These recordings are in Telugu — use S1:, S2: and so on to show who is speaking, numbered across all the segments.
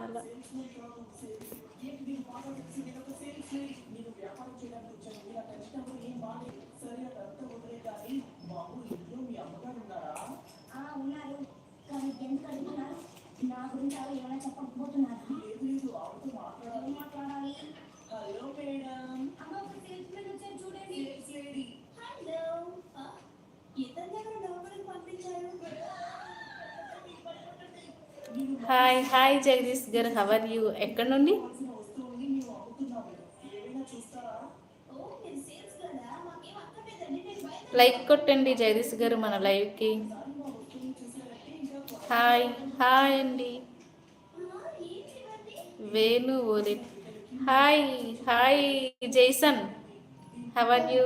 S1: చాలా.
S2: ఉన్నారు. కానీ ఎందుకు అడుగుతున్నారు నా గురించి ఎవరు ఏమైనా చెప్పకపోతున్నారా? ఏం మాట్లాడాలి?
S1: హాయ్ హాయ్ జగదీష్ గారు హవర్ యూ ఎక్కడి నుండి? లైక్ కొట్టండి జగదీష్ గారు మన లైవ్కి హాయ్ హాయ్ అండి. వేణు ఓలి. Hi hi Jaison how are you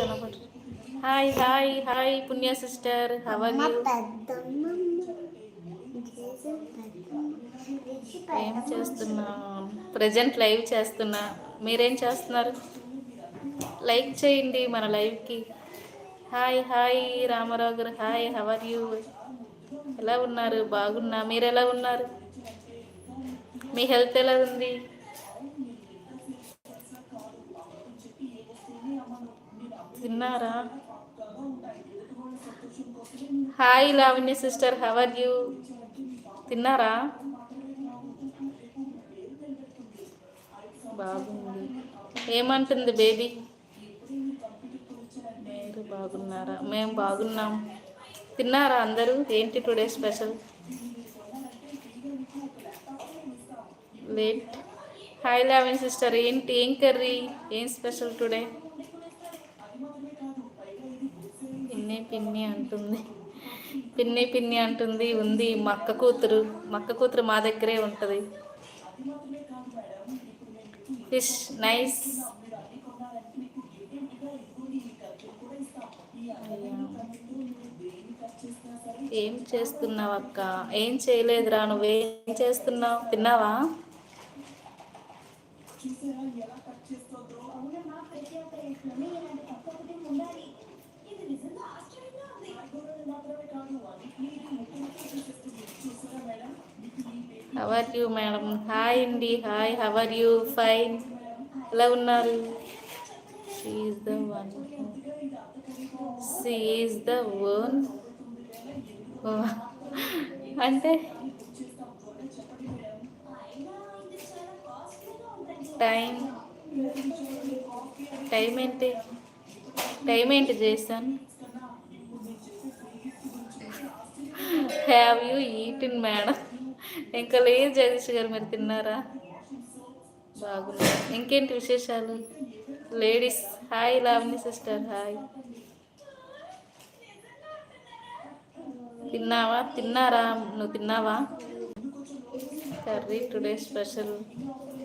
S1: కనబడు hi hi hi Punya sister how are you ఏం చేస్తున్నా? ప్రజెంట్ లైవ్ చేస్తున్నా. మీరేం చేస్తున్నారు? లైక్ చేయండి మన లైవ్కి హాయ్ హాయ్ రామారావు గారు. హాయ్ హవర్ యూ ఎలా ఉన్నారు? బాగున్నా? మీరు ఎలా ఉన్నారు? మీ హెల్త్ ఎలా ఉంది? తిన్నారా? Hi Lavanya sister how are you తిన్నారా? బాగుంది. ఏమంటుంది బేబీ మీరు బాగున్నారా? మేము బాగున్నాం. తిన్నారా అందరూ? ఏంటి టుడే స్పెషల్ లేట్ హాయ్ లావెన్ సిస్టర్ ఏంటి? ఏం కర్రీ? ఏం స్పెషల్ టుడే పిన్ని పిన్ని అంటుంది. పిన్ని పిన్ని అంటుంది ఉంది మా అక్క కూతురు. మా అక్క కూతురు మా దగ్గరే ఉంటుంది. Fish nice. ఏం చేస్తున్నావు అక్క? ఏం చేయలేదురా నువ్వేం? చేస్తున్నావు? తిన్నావా? How are you madam hi అండి hi how are you fine ఎలా ఉన్నారు? She's the one she's the own అంటే టైం టైం ఏంటి? టైం ఏంటి చేశాను హ్యావ్ యూ ఈటిన్ మేడం ఇంకా లేదు జగదీష్ గారు మీరు తిన్నారా? బాగున్నా ఇంకేంటి విశేషాలు? Ladies hi Lavani sister hi. తిన్నావా? తిన్నారా? నువ్వు తిన్నావా? Curry today special.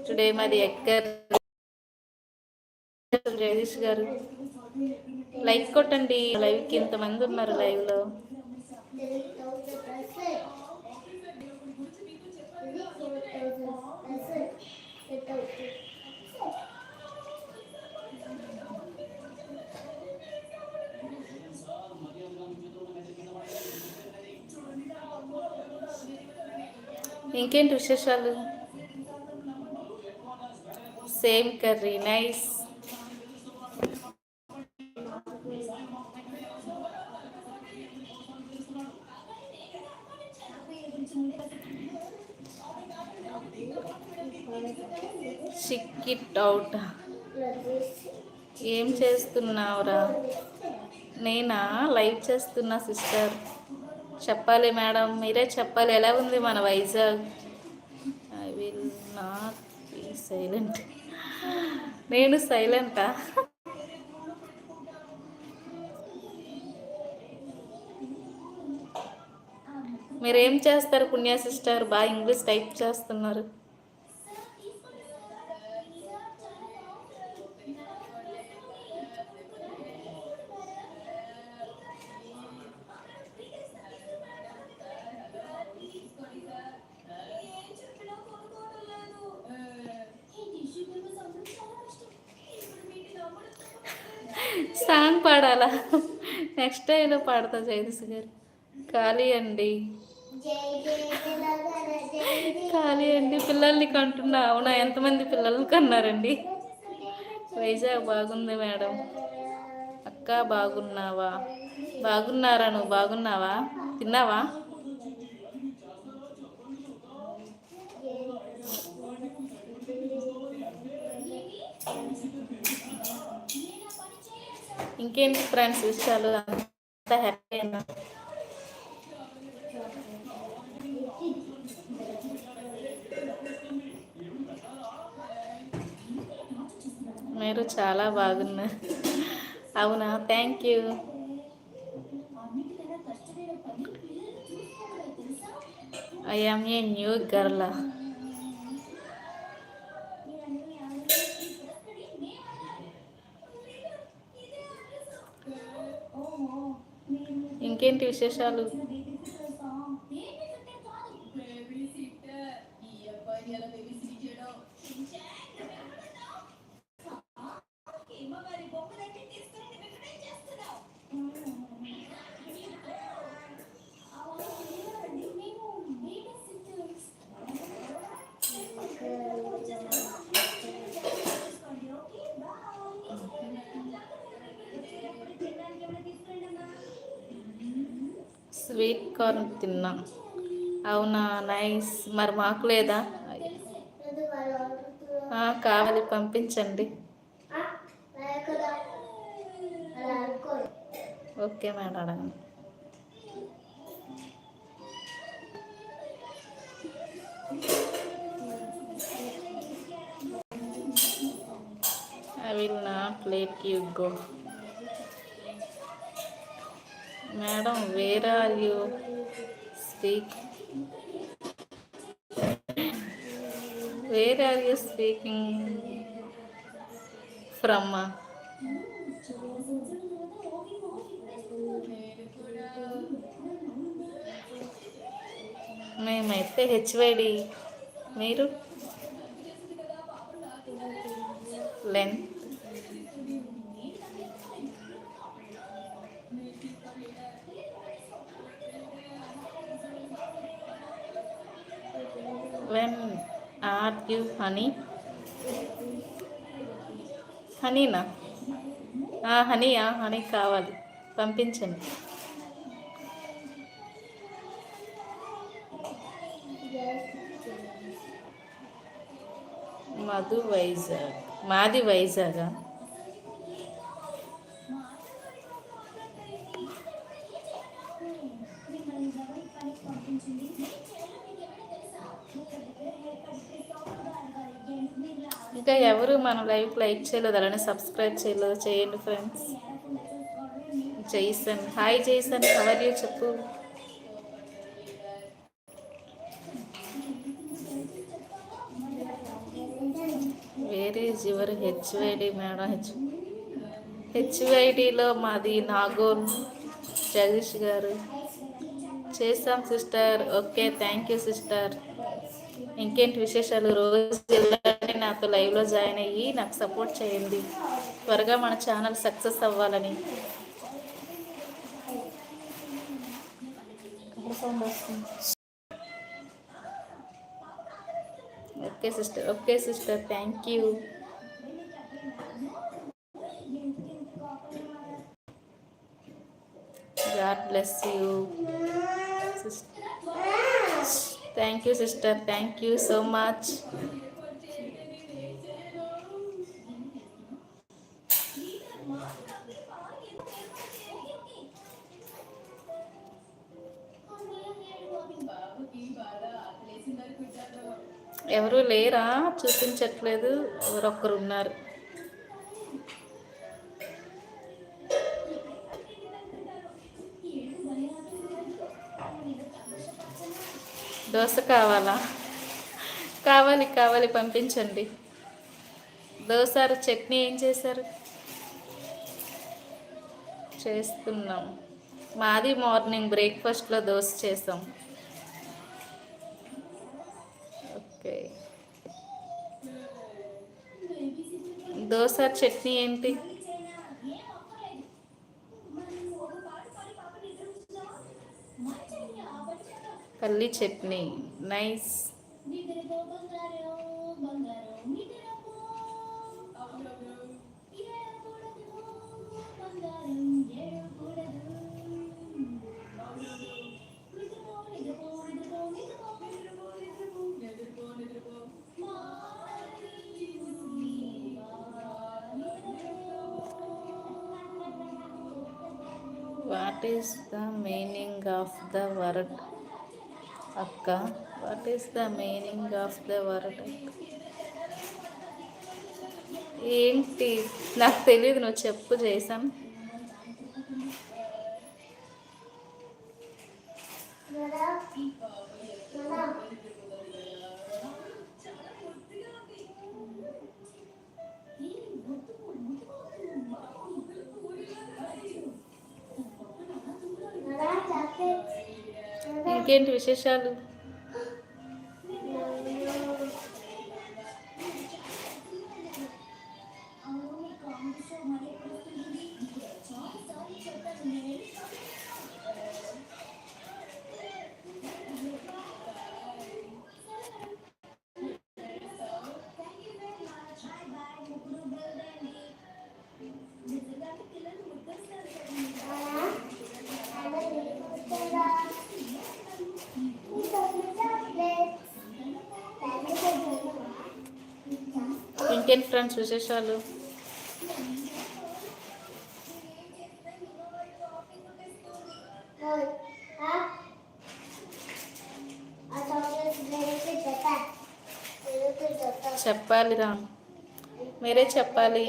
S1: టుడే మాది ఎక్కర్ జగదీష్ గారు. లైక్ కొట్టండి. లైవ్కి ఇంతమంది ఉన్నారు లైవ్లో. ఇంకేంటి విశేషాలు? సేమ్ కర్రీ నైస్ చేస్తున్నా సిస్టర్. చెప్పాలి మేడం. మీరే చెప్పాలి. ఎలా ఉంది మన Vizag? I will not be silent. నేను సైలెంటా? మీరేం చేస్తారు పుణ్య సిస్టర్? బాగా ఇంగ్లీష్ టైప్ చేస్తున్నారు. నెక్స్ట్ టైంలో పాడతా జగదీష్ గారు. ఖాళీ అండి.
S2: ఖాళీ అండి. పిల్లల్ని కంటున్నా. అవునా? ఎంతమంది పిల్లల్ని కన్నారండి? వైజాగ్ బాగుంది మేడం. అక్క బాగున్నావా? బాగున్నారా నువ్వు? బాగున్నావా? తిన్నావా? ఇంకేంటి ఫ్రెండ్స్ విషయాలు? అంతా హ్యాపీ అయినా మీరు చాలా బాగున్నారు. అవునా? Thank you I am a new గర్లా ఇంకేంటి విశేషాలు అవునా నైస్. మరి మాకు లేదా? కావాలి పంపించండి. Okay madam I will not let you go madam where are you speak where are you speaking from మేమైతే హెచ్వైడి మీరు? లెంత్ యూ హనీ హనీనా హనీ హనీ కావాలి. పంపించండి. మధు వైజాగ్. మాది వైజాగా. ఇంకా ఎవరు మన లైఫ్ లైక్ చేయలేదు అలానే సబ్స్క్రైబ్ చేయలేదు. చేయండి ఫ్రెండ్స్. జైసన్. హాయ్ జైసన్. ఎవరు చెప్పు. Where is your HYD madam H హెచ్వైడిలో మాది నాగోన్ జగదీష్ గారు. చేస్తాం sister. Okay thank you sister ఇంకేంటి విశేషాలు? రోజు నాతో లైవ్లో జాయిన్ అయ్యి నాకు సపోర్ట్ చేయండి. త్వరగా మన ఛానల్ సక్సెస్ అవ్వాలని. Okay sister okay sister thank you. God bless you. Thank you sister thank you so much. లేరా చూపించట్లేదు. ఎవరొక్కరు ఉన్నారు దోశ కావాలా? కావాలి కావాలి పంపించండి. దోశ చట్నీ ఏం చేశారు? చేస్తున్నాం. మాది మార్నింగ్ బ్రేక్ఫాస్ట్లో దోశ చేసాం ఓకే దోశ చట్నీ ఏంటి? పల్లి chutney. Nice. What is the meaning of the word అక్క what is the meaning of the word ఏంటి? నాకు తెలియదు నువ్వు చెప్పు చేసాను ఇంకేంటి విశేషాలు? ఫ్రెండ్స్ విశేషాలు? చెప్పాలి రా మీరే చెప్పాలి.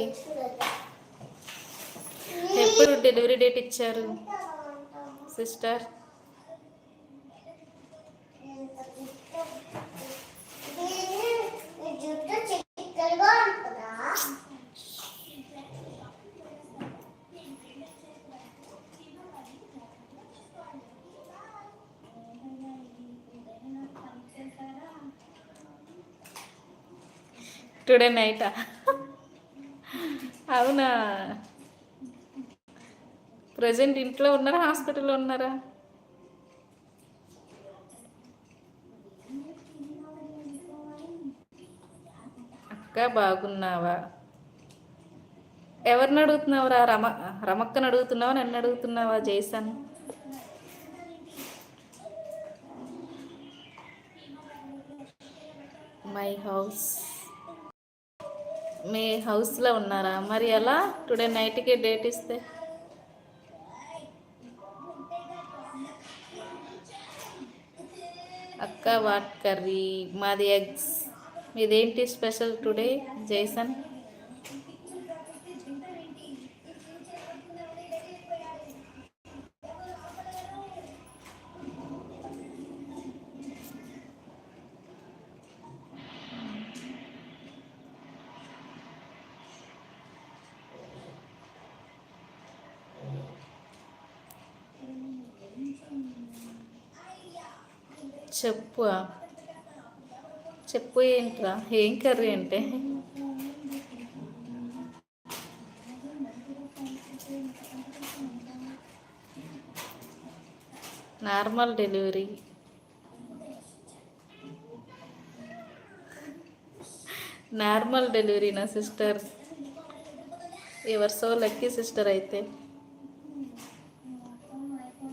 S2: ఎప్పుడు డెలివరీ డేట్ ఇచ్చారు సిస్టర్? టుడే నైటా అవునా? ప్రజెంట్ ఇంట్లో ఉన్నారా? హాస్పిటల్లో ఉన్నారా? అక్క బాగున్నావా? ఎవరిని అడుగుతున్నావురా? రమ రమక్కని అడుగుతున్నావా? నన్ను అడుగుతున్నావా? జైసన్? మై హౌస్ మీ హౌస్లో ఉన్నారా? మరి ఎలా? టుడే నైట్కి డేట్ ఇస్తే. అక్క వాట్ కర్రీ? మాది ఎగ్స్. మీదేంటి స్పెషల్ టుడే జైసన్? చెప్పు. చెప్పు ఏంట్రా? ఏం కర్రీ అంటే? Normal delivery. నార్మల్ డెలివరీ నా సిస్టర్. ఎవరు సో లక్కీ సిస్టర్ అయితే.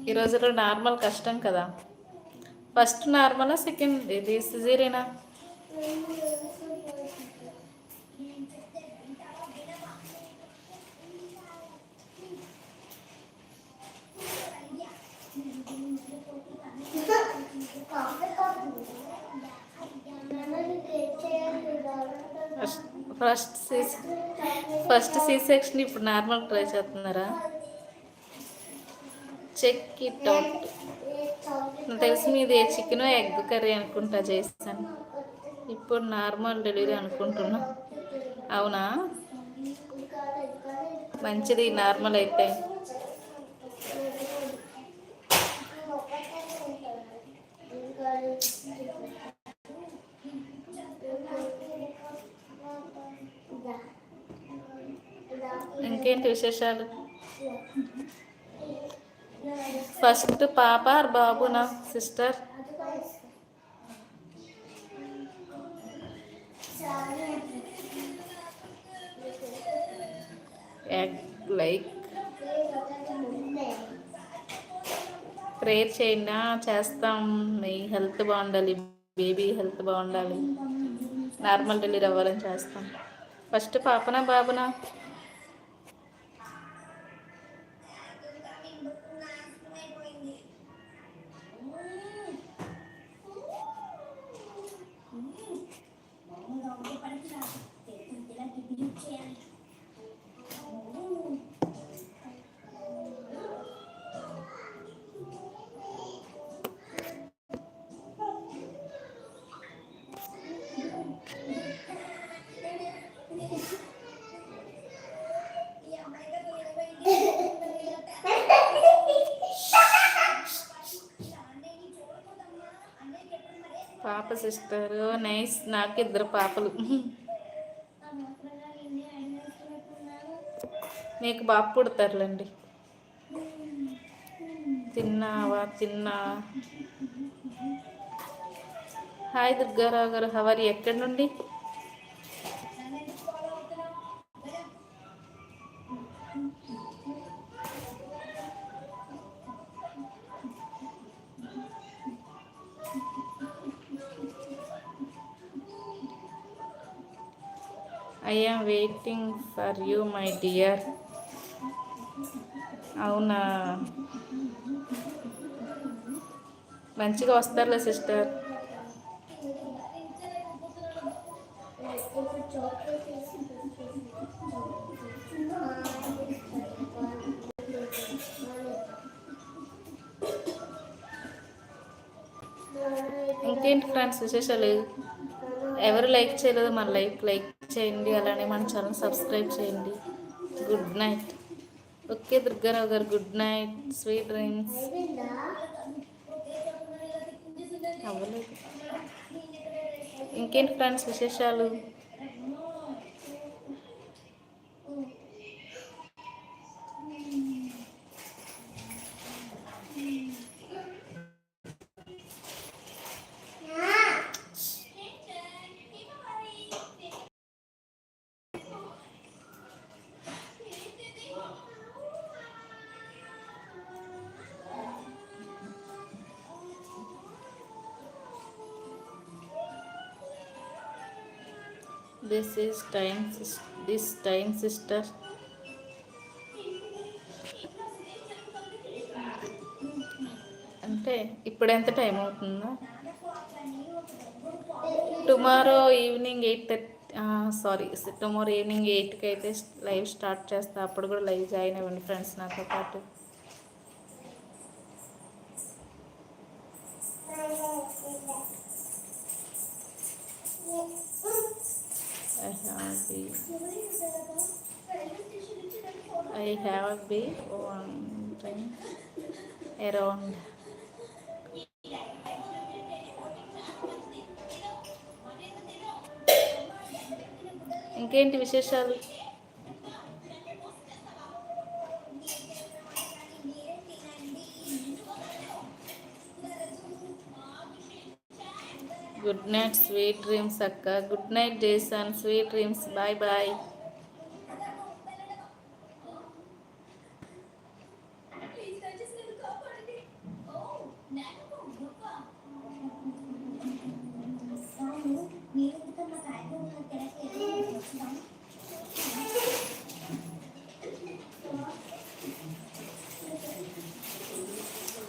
S2: ఈ నార్మల్ కష్టం కదా. ఫస్ట్ నార్మలా సెకండ్ ఇది సిజేరేనా first C's first C section ఇప్పుడు నార్మల్ ట్రై చేస్తున్నారా? Check it out. తెలిసి మీది చికెన్ ఎగ్ కర్రీ అనుకుంటా చేస్తాను ఇప్పుడు నార్మల్ డెలివరీ అనుకుంటున్నా. అవునా? మంచిది నార్మల్ అయితే. ఇంకేంటి విశేషాలు? ఫస్ట్ పాప ఆర్ బాబునా సిస్టర్? యాక్ లైక్ ప్రేయర్ చేయండి? చేస్తాం. మీ హెల్త్ బాగుండాలి. బేబీ హెల్త్ బాగుండాలి. నార్మల్ డెలివరీ అవ్వాలని చేస్తాం. ఫస్ట్ పాపనా బాబునా పాప సిస్టర్ నైస్ నాకు ఇద్దరు పాపలు. మీకు బాబు పుడతారులేండి. తిన్నావా? తిన్నా. హాయ్ దుర్గారావు గారు హవరి ఎక్కడి నుండి? I'm waiting for you my dear అవునా? మంచిగా వస్తారులే సిస్టర్. ఇంకేంటి ఫ్రెండ్స్ విశేషాలు? ఎవరు లైక్ చేయలేదు? మన లైక్ లైక్ చేయండి అలానే మన ఛానల్ సబ్స్క్రైబ్ చేయండి. గుడ్ నైట్ ఓకే దుర్గారావు గారు గుడ్ నైట్ స్వీట్ డ్రీమ్స్ అవ్వలేదు. ఇంకేంటి ఫ్రెండ్స్ విశేషాలు? This is time this time sister అంటే ఇప్పుడు ఎంత టైం అవుతుందో? Tomorrow evening eight thirty sorry tomorrow evening ఎయిట్కి అయితే లైవ్ స్టార్ట్ చేస్తా. అప్పుడు కూడా లైవ్ జాయిన్ అవ్వండి ఫ్రెండ్స్ నాతో పాటు. Have I have been one time around ఇంకేంటి విశేషాలు గుడ్ నైట్ స్వీట్ డ్రీమ్స్ అక్క. Good night Jaison sweet dreams bye bye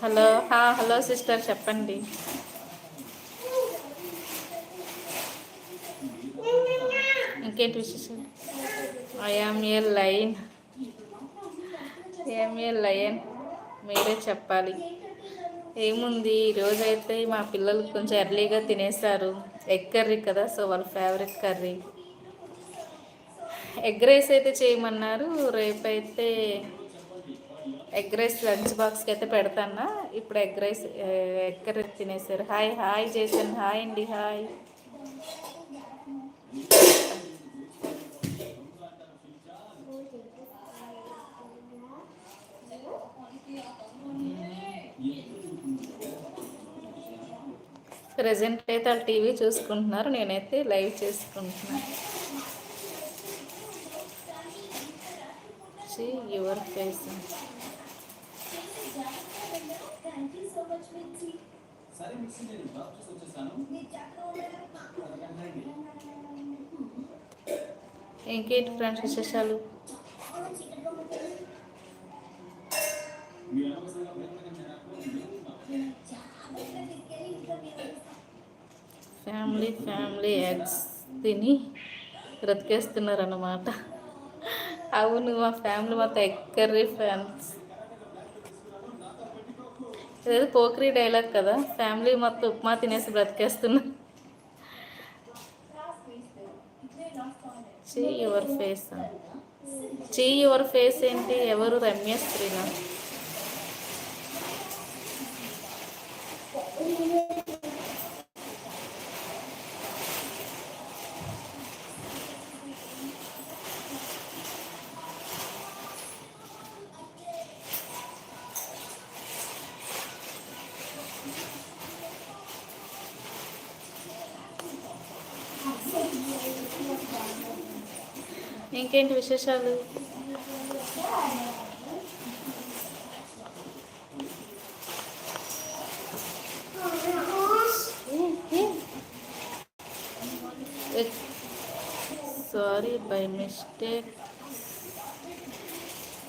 S2: hello హా హలో సిస్టర్ చెప్పండి ఇంకేంటి విశేషాలు? I'm a line I'm a lion మీరే చెప్పాలి. ఏముంది? ఈరోజైతే మా పిల్లలు కొంచెం ఎర్లీగా తినేసారు ఎగ్ కర్రీ కదా సో వాళ్ళ ఫేవరెట్ కర్రీ ఎగ్ రైస్ అయితే చేయమన్నారు. రేపైతే ఎగ్ రైస్ లంచ్ బాక్స్కి అయితే పెడతానా? ఇప్పుడు ఎగ్ రైస్ ఎగ్ కర్రీ తినేసారు హాయ్ హాయ్ చేశాను హాయ్ అండి హాయ్ ప్రజెంట్ అయితే వాళ్ళు టీవీ చూసుకుంటున్నారు నేనైతే లైవ్ చేసుకుంటున్నాను యువర్ ఫేస్. ఇంకేంటి ఫ్రెండ్స్ విశేషాలు? ఫ్యామిలీ ఫ్యామిలీ ఎగ్స్ తిని బ్రతికేస్తున్నారు అన్నమాట అవును మా ఫ్యామిలీ మొత్తం ఎక్కర్రీ ఫ్యాన్స్ ఇదేదో పోక్రీ డైలాగ్ కదా ఫ్యామిలీ మొత్తం ఉప్మా తినేసి బ్రతికేస్తున్నారు చీ యువర్ ఫేస్. చీ యువర్ ఫేస్ ఏంటి? ఎవరు రమ్య స్త్రీనా? ఇంకేంటి విశేషాలు sorry by mistake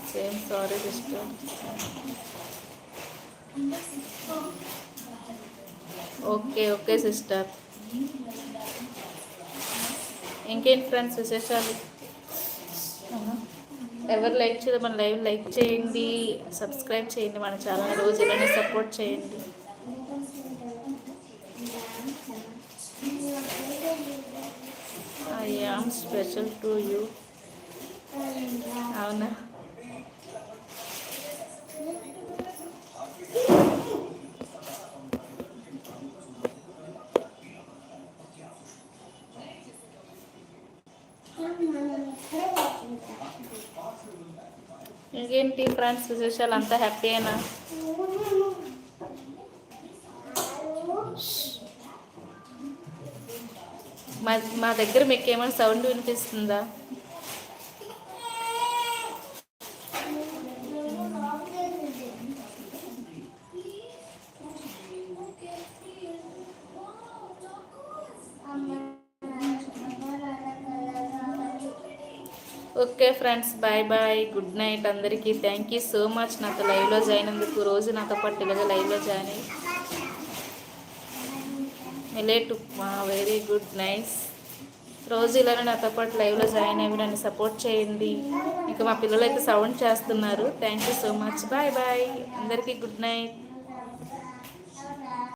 S2: same sorry sister okay okay sister ఇంకేంటి ఫ్రెండ్స్ విశేషాలు ఎవరు లైక్ చేయదు మన లైవ్ లైక్ చేయండి సబ్స్క్రైబ్ చేయండి మన ఛానల్ రోజు ఇలానే సపోర్ట్ చేయండి. I am special to you అవునా? ఇంకేంటి ఫ్రెండ్స్ విశేషాలు? అంతా హ్యాపీయేనా మా మా దగ్గర మీకు ఏమైనా సౌండ్ వినిపిస్తుందా? Friends bye bye good night అందరికీ. థ్యాంక్ యూ సో మచ్ నాతో లైవ్లో జాయిన్ అందుకు రోజు నాతో పాటు ఇలాగ లైవ్లో జాయిన్ అయ్యి. Millet upma very good nice రోజు ఇలానే నాతో పాటు లైవ్లో జాయిన్ అయ్యి నన్ను సపోర్ట్ చేయండి. ఇంకా మా పిల్లలు అయితే సౌండ్ చేస్తున్నారు. Thank you so much bye bye అందరికీ గుడ్ నైట్